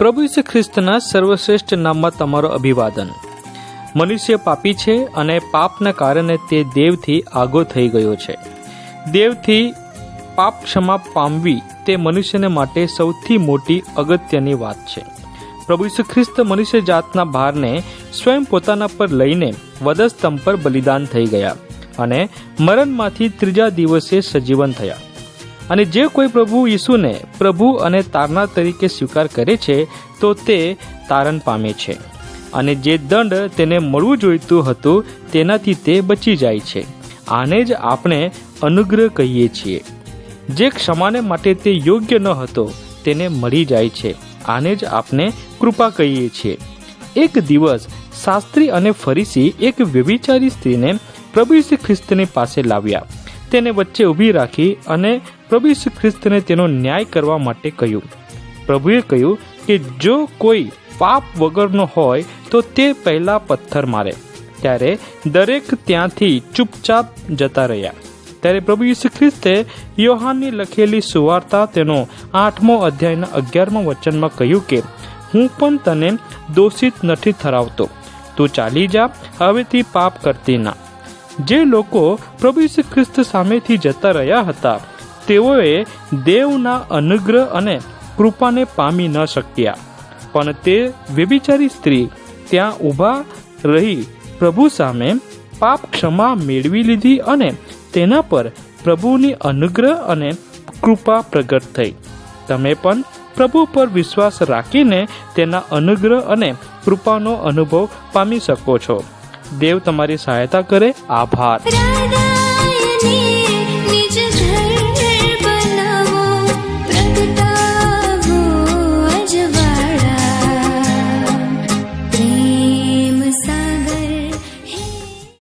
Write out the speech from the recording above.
પ્રભુ ઈસુ ખ્રિસ્તના સર્વશ્રેષ્ઠ નામમાં તમારો અભિવાદન. મનુષ્ય પાપી છે અને પાપના કારણે તે દેવથી આગો થઈ ગયો છે. દેવથી પાપ ક્ષમા પામવી તે મનુષ્યને માટે સૌથી મોટી અગત્યની વાત છે. પ્રભુ ઈસુ ખ્રિસ્ત મનુષ્ય જાતના ભારને સ્વયં પોતાના પર લઈને વધસ્તંભ પર બલિદાન થઈ ગયા અને મરણમાંથી ત્રીજા દિવસે સજીવન થયા. અને જે કોઈ પ્રભુ ઈસુને પ્રભુ અને તારનાર તરીકે સ્વીકાર કરે છે, તો તે તારણ પામે છે. અને જે દંડ તેને મળવું જોઈતું હતું, તેનાથી તે બચી જાય છે. આને જ આપણે અનુગ્રહ કહીએ છીએ. જે ક્ષમાને માટે તે યોગ્ય ન હતો, તેને મળી જાય છે. આને જ આપણે કૃપા કહીએ છીએ. એક દિવસ શાસ્ત્રી અને ફરીસી એક વ્યભિચારી સ્ત્રીને પ્રભુ શ્રી ખ્રિસ્તની પાસે લાવ્યા. તેને વચ્ચે ઊભી રાખી અને પ્રભુ ઈસુ ખ્રિસ્તને તેનો ન્યાય કરવા માટે કહ્યું. પ્રભુએ કહ્યું કે જો કોઈ પાપ વગરનો હોય તો તે પહેલા પથ્થર મારે. ત્યારે દરેક ત્યાંથી ચૂપચાપ જતા રહ્યા. ત્યારે પ્રભુ ઈસુ ખ્રિસ્તે યોહાનની લખેલી સુવાર્તા તેનો આઠમો અધ્યાયના અગિયારમા વચનમાં કહ્યું કે, હું પણ તને દોષિત નથી ઠરાવતો. તું ચાલી જા હવેથી પાપ કરતી ના. જે લોકો પ્રભુ ઈસુ ખ્રિસ્ત સામેથી જતા રહ્યા હતા તેઓએ દેવના અનુગ્રહ અને કૃપાને પામી ન શક્યા. પણ તે વ્યભિચારી સ્ત્રી ત્યાં ઊભા રહી પ્રભુ સામે પાપ ક્ષમા મેળવી લીધી અને તેના પર પ્રભુની અનુગ્રહ અને કૃપા પ્રગટ થઈ. તમે પણ પ્રભુ પર વિશ્વાસ રાખીને તેના અનુગ્રહ અને કૃપાનો અનુભવ પામી શકો છો. દેવ તમારી સહાયતા કરે. આભાર.